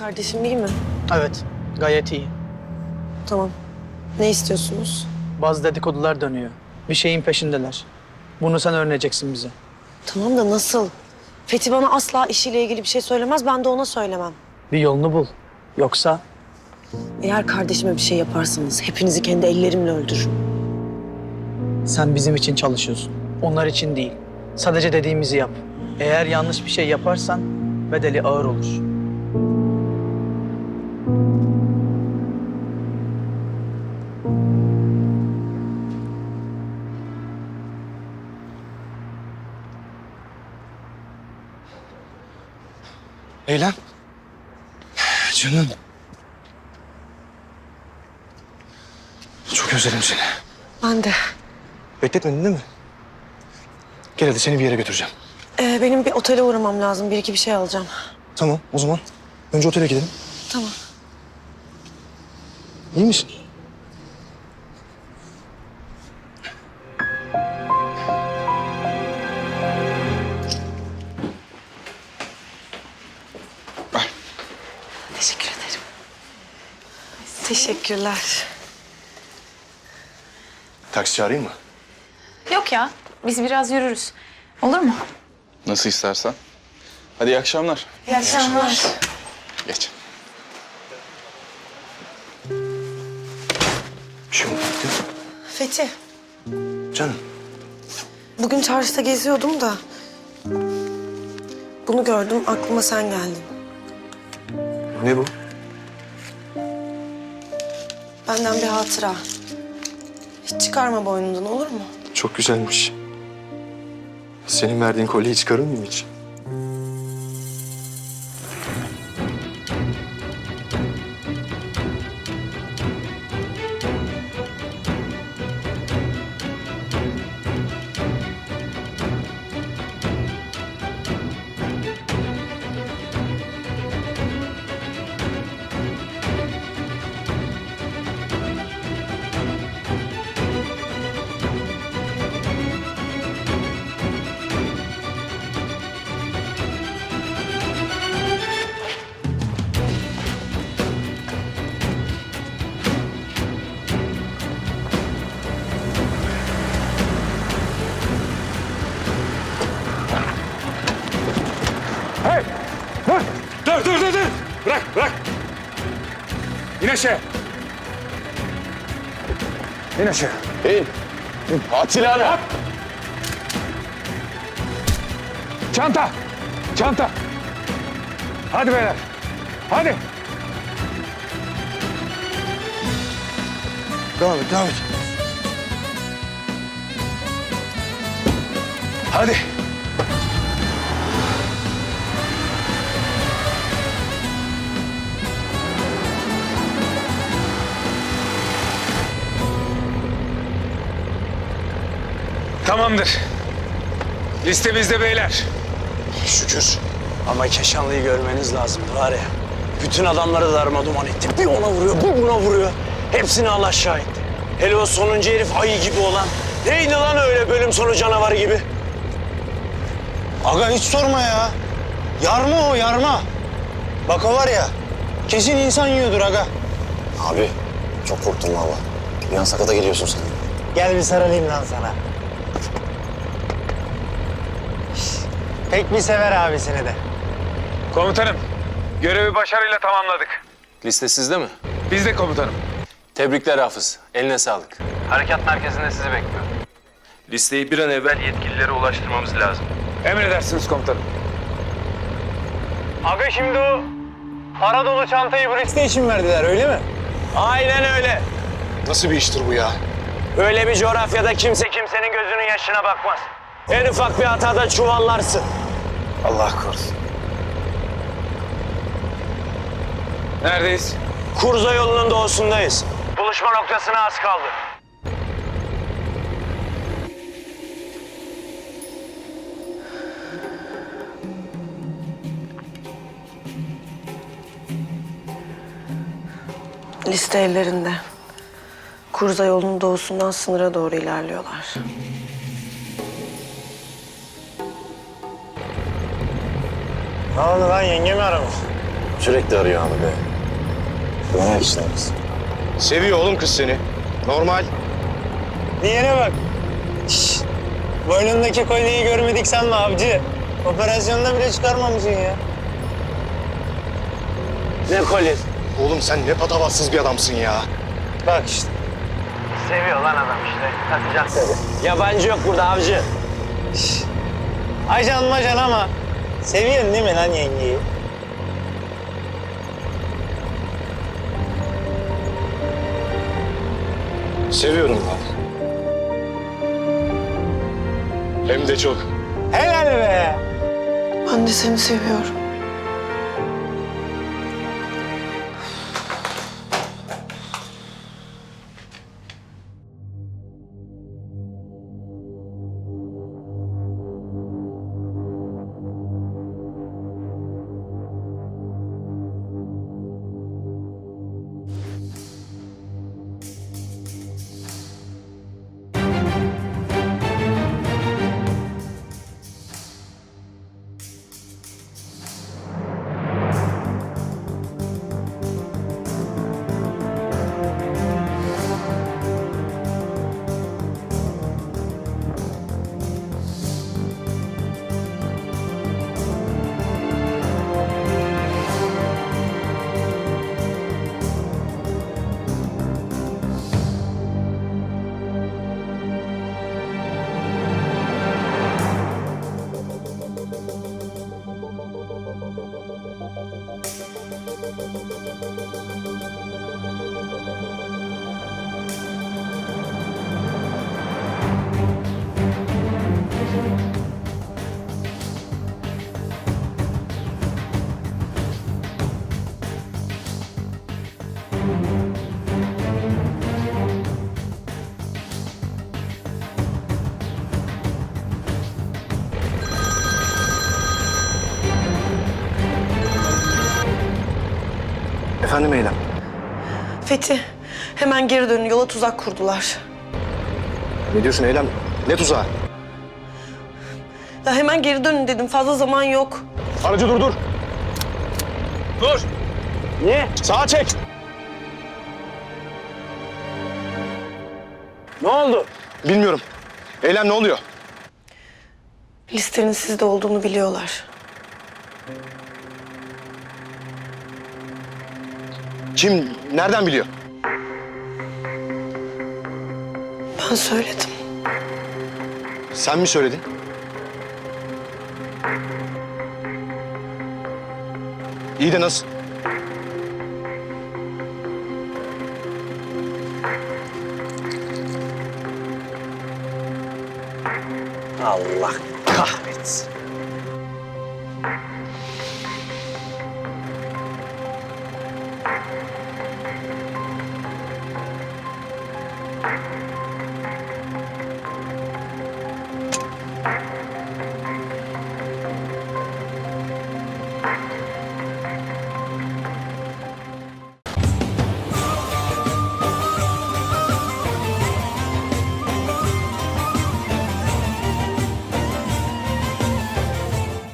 Kardeşim iyi mi? Evet, gayet iyi. Tamam. Ne istiyorsunuz? Bazı dedikodular dönüyor. Bir şeyin peşindeler. Bunu sen öğreneceksin bize. Tamam da nasıl? Fethi bana asla işiyle ilgili bir şey söylemez, ben de ona söylemem. Bir yolunu bul. Yoksa Eğer kardeşime bir şey yaparsanız hepinizi kendi ellerimle öldürürüm. sen bizim için çalışıyorsun. Onlar için değil. Sadece dediğimizi yap. Eğer yanlış bir şey yaparsan bedeli ağır olur. Eylem. Canım. Çok özledim seni. Ben de. Bekletmedin değil mi? Gel hadi seni bir yere götüreceğim. Ee, benim bir otele uğramam lazım. Bir iki bir şey alacağım. Tamam o zaman. Önce otele gidelim. Tamam. İyi misin? Teşekkürler. Taksi çağırayım mı? Yok ya. Biz biraz yürürüz. Olur mu? Nasıl istersen. Hadi iyi akşamlar. İyi akşamlar. Geç. Bir şey mi? Fethi, Canım. bugün çarşıda geziyordum da... Bunu gördüm, aklıma sen geldin. Ne bu? Benden bir hatıra. Hiç çıkarma boynundan olur mu? Çok güzelmiş. Senin verdiğin kolyeyi çıkarır mıyım hiç? Dur dur dur dur. Bırak bırak. İn aşağı. İn aşağı. İn. At silahını. Çanta. Çanta. Hadi beyler. Hadi. Devam et, devam et. Hadi. Tamamdır. Listemizde beyler. Şükür. Ama Keşanlı'yı görmeniz lazım var ya. Bütün adamları darma duman etti. Bir ona vuruyor, bir buna vuruyor. Hepsini Allah şahit. Hele o sonuncu herif ayı gibi olan. Neydi lan öyle bölüm sonu canavarı gibi? Aga hiç sorma ya. Yarma o yarma. Bak o var ya. Kesin insan yiyordur aga. Abi çok korktum valla. Bir an sakata geliyorsun sen. Gel bir sarılayım lan sana. Pek bir sever abisini de. Komutanım, görevi başarıyla tamamladık. Liste sizde mi? Biz de komutanım. Tebrikler Hafız. Eline sağlık. Harekat merkezinde sizi bekliyor. Listeyi bir an evvel yetkililere ulaştırmamız lazım. Emredersiniz komutanım. Aga şimdi o para dolu çantayı bu liste için verdiler öyle mi? Aynen öyle. Nasıl bir iştir bu ya? Öyle bir coğrafyada kimse kimsenin gözünün yaşına bakmaz. En ufak bir hatada çuvallarsın. Allah korusun. Neredeyiz? Kurza yolunun doğusundayız. Buluşma noktasına az kaldı. Liste ellerinde. Kurza yolunun doğusundan sınıra doğru ilerliyorlar. Ne oldu lan yenge mi aramış? Sürekli arıyor abi be. Güvenek işlerimiz. Seviyor oğlum kız seni. Normal. Diyene bak. Şşş. Boynundaki kolyeyi görmedik sanma avcı. Operasyonda bile çıkarmamışsın ya. Ne kolyesi? Oğlum sen ne patavatsız bir adamsın ya. Bak işte. Seviyor lan adam işte. Takacak tabii. Yabancı yok burada avcı. Şşş. Ajan majan ama seviyorsun değil mi lan yengeyi? Seviyorum ben. Hem de çok. Helal be. Ben de seni seviyorum. Efendim Eylem. Fethi, hemen geri dönün. Yola tuzak kurdular. Ne diyorsun Eylem? Ne tuzağı? Ya hemen geri dönün dedim. Fazla zaman yok. Aracı durdur. Dur. Niye? Sağa çek. Ne oldu? Bilmiyorum. Eylem ne oluyor? Listenin sizde olduğunu biliyorlar. Kim, nereden biliyor? Ben söyledim. Sen mi söyledin? İyi de nasıl? Allah kahretsin.